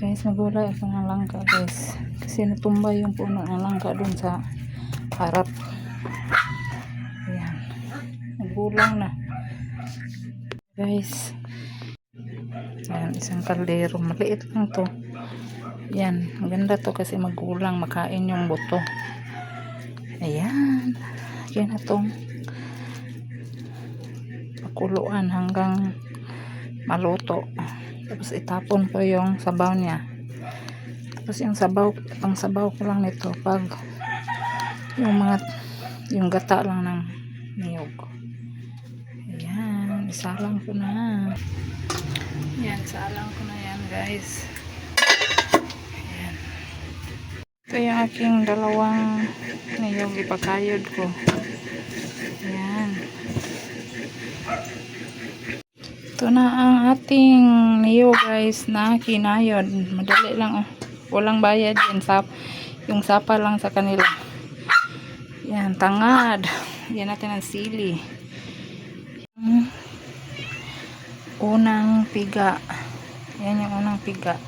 Guys, nagulay ako ng langka guys. Kasi natumba yung puno ng langka dun sa harap. Ayan. Nagulang na. Guys. Ayan, isang kaldero. Maliit lang to. Ayan. Maganda to kasi magulang. Makain yung buto. Ayan. Yan na tong pakuluan hanggang maluto. Tapos itapon ko yung sabaw niya. Tapos yung sabaw, pang sabaw ko lang nito pag yung mga yung gata lang ng niyog. Ayan, isalang ko na. Ayan, isalang ko na yan guys. Ayan. Ito yung aking dalawang niyog ipakayod ko. Ayan. Ito na ang ating niyo guys na kinayod. Madali lang oh. Walang bayad yan. Sap, yung sapa lang sa kanila. Yan, tangad. Yan natin ang sili. Unang piga. Yan yung unang piga.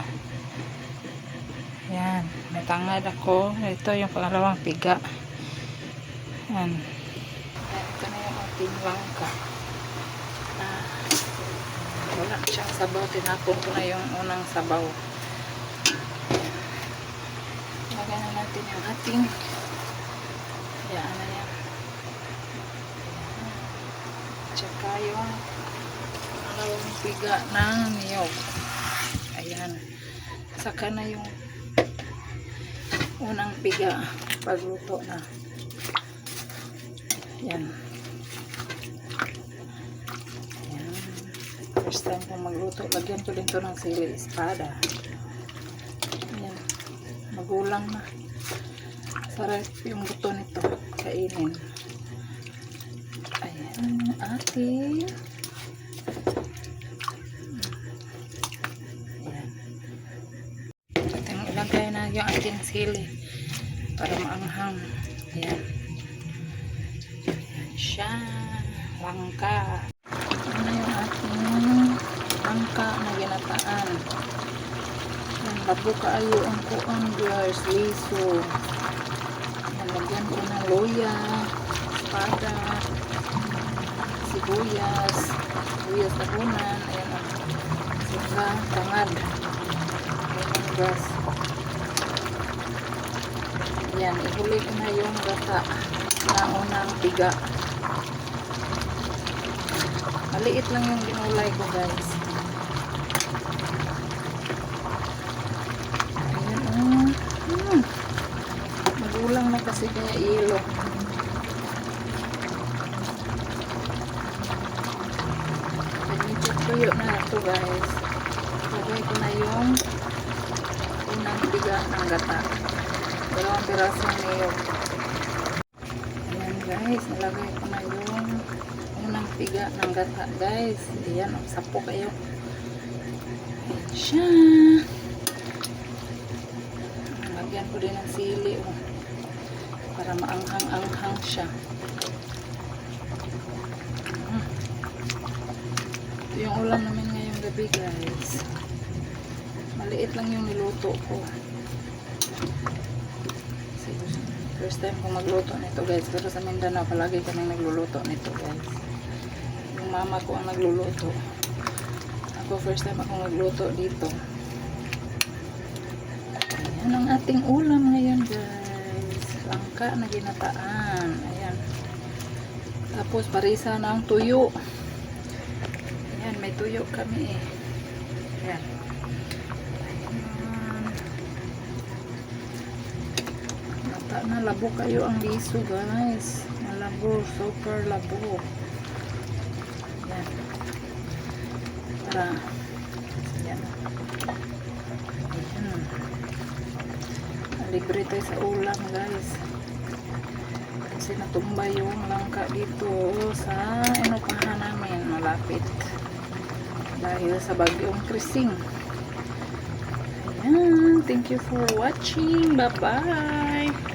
Yan. May tangad ako. Ito yung pangalawang piga. Yan. Ito na yung ating langka. Ah wala siyang sabaw tinapon ko na yung unang sabaw. Lagyan na natin yung ating yan na yan. Tsaka yung dalawang piga ng niyog. Ayan. Saka na yung unang piga pagluto na. Yan first time kong magluto lagyan ko din to ng sili espada. Ayan. Magulang na. Sarap yung buto nito. Kainin. Ayan ating ilagay na yung ating sili para maanghang. Ayan. Ayan siya. Langka angka na ginataan. Yan, labo kaayo ang kuang viewers, liso. Yan, lagyan ko ng loya, espada, sibuyas, sibuyas na bunan, ayan o. Saka, tangad. Ayan ang gas. Yan, ihuli ko na yung gata na unang piga. Maliit lang yung ginulay ko guys. Ayan oh. Hmm. Magulang na kasi kaya ilo. Medyo tuyo na ito guys. Lagay ko na yung unang biga ng gata. Dalawang pirasong niyog. Ayan guys, nalagay ko na yung unang piga ng gata guys ayan sapo kayo ayan siya lagyan ko din ng sili oh, para maanghang-anghang siya Hmm. ito yung ulam namin ngayong gabi guys maliit lang yung niluto ko First time ko magluto nito guys. Pero sa Mindanao, palagi kami nagluluto nito guys. Yung mama ko ang nagluluto. Ako first time ako magluto dito. Ayan ang ating ulam ngayon guys. Langka na ginataan. Ayan. Tapos parisa ang tuyo. Ayan, may tuyo kami eh. Ayan. Na labo kayo ang liso guys. Malabo, super labo. Yan. Para yan. Ayan. Libre tayo sa ulam guys. Kasi natumba yung langka dito sa inupahan namin malapit. Dahil sa bagyong krising. Ayan. Thank you for watching. Bye-bye.